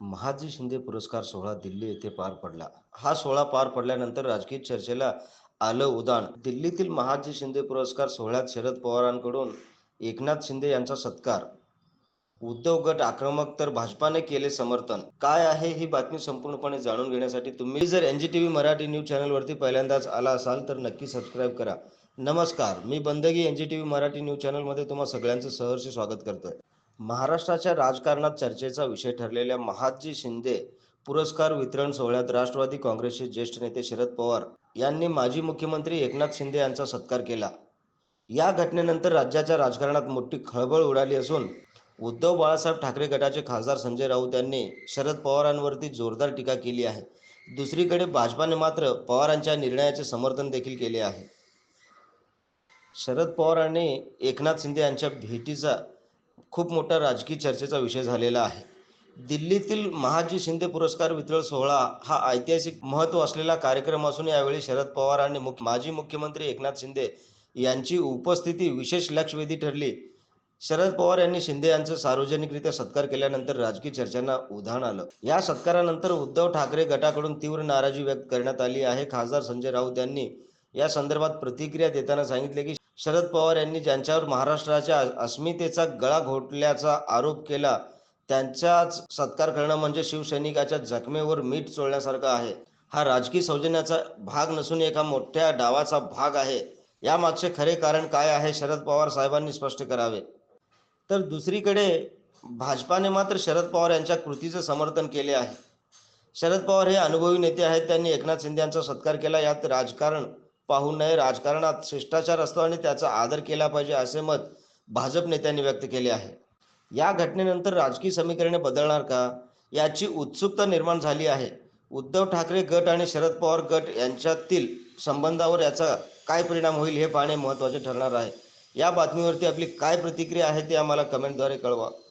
महाजी शिंदे पुरस्कार सोहळा दिल्ली येथे पार पडला. हा सोहळा पार पडल्यानंतर राजकीय चर्चेला आलं उदान. दिल्लीतील महाजी शिंदे पुरस्कार सोहळ्यात शरद पवारांकडून एकनाथ शिंदे यांचा सत्कार. उद्धव गट आक्रमक तर भाजपाने केले समर्थन. काय आहे ही बातमी संपूर्णपणे जाणून घेण्यासाठी तुम्ही जर N G T V Marathi news चॅनलवरती पहिल्यांदाच आला असाल तर नक्की सबस्क्राईब करा. नमस्कार मी Bandagi N G T V Marathi news चॅनलमध्ये तुम्हा सगळ्यांचं सहर्ष स्वागत करतोय. महाराष्ट्राच्या राजकारणात चर्चेचा विषय ठरलेल्या महादजी शिंदे पुरस्कार वितरण सोहळ्यात राष्ट्रवादी काँग्रेसचे ज्येष्ठ नेते शरद पवार यांनी माजी मुख्यमंत्री एकनाथ शिंदे यांचा सत्कार केला. या घटनेनंतर राज्याच्या राजकारणात मोठी खळबळ उडाली असून उद्धव बाळासाहेब ठाकरे गटाचे खासदार संजय राऊत यांनी शरद पवारांवरती जोरदार टीका केली आहे. दुसरीकडे भाजपाने मात्र पवारांच्या निर्णयाचे समर्थन देखील केले आहे. शरद पवारांनी एकनाथ शिंदे यांच्या भेटीचा खूप मोठा राजकीय चर्चेचा विषय झालेला आहे. दिल्लीतील महाजी शिंदे पुरस्कार वितरण सोहळा हा ऐतिहासिक महत्त्व असलेला कार्यक्रम असून यावेळी शरद पवार आणि मुख माजी मुख्यमंत्री एकनाथ शिंदे यांची उपस्थिती विशेष लक्षवेधी ठरली. शरद पवार यांनी शिंदे यांचा सार्वजनिकरित्या सत्कार केल्यानंतर राजकीय चर्चांना उधाण आलं. या सत्कारानंतर उद्धव ठाकरे गटाकडून तीव्र नाराजी व्यक्त करण्यात आली आहे. खासदार संजय राऊत यांनी या संदर्भात प्रतिक्रिया देताना सांगितले की शरद पवार यांनी ज्यांच्यावर महाराष्ट्राच्या अस्मितेचा गळा घोटल्याचा आरोप केला त्यांचाच सत्कार करणं म्हणजे शिवसैनिकाच्या जखमेवर मीठ चोळण्यासारखं आहे. हा राजकीय सौजन्याचा भाग नसून एका मोठ्या डावाचा भाग आहे. यामागचे खरे कारण काय आहे शरद पवार साहेबांनी स्पष्ट करावे. तर दुसरीकडे भाजपाने मात्र शरद पवार यांच्या कृतीचं समर्थन केले आहे. शरद पवार हे अनुभवी नेते आहेत त्यांनी एकनाथ शिंदे यांचा सत्कार केला यात राजकारण पाहू नये. राजकारणात शिष्टाचार असतो आणि त्याचा आदर केला पाहिजे असे मत भाजप नेत्यांनी व्यक्त केले आहे. या घटनेनंतर राजकीय समीकरणे बदलणार का? याची उत्सुकता निर्माण झाली आहे. उद्धव ठाकरे गट आणि शरद पवार गट यांच्यातील संबंधावर याचा काय परिणाम होईल हे पाहणे महत्त्वाचे ठरणार आहे. या बातमीवरती आपली काय प्रतिक्रिया आहे ते आम्हाला कमेंटद्वारे कळवा.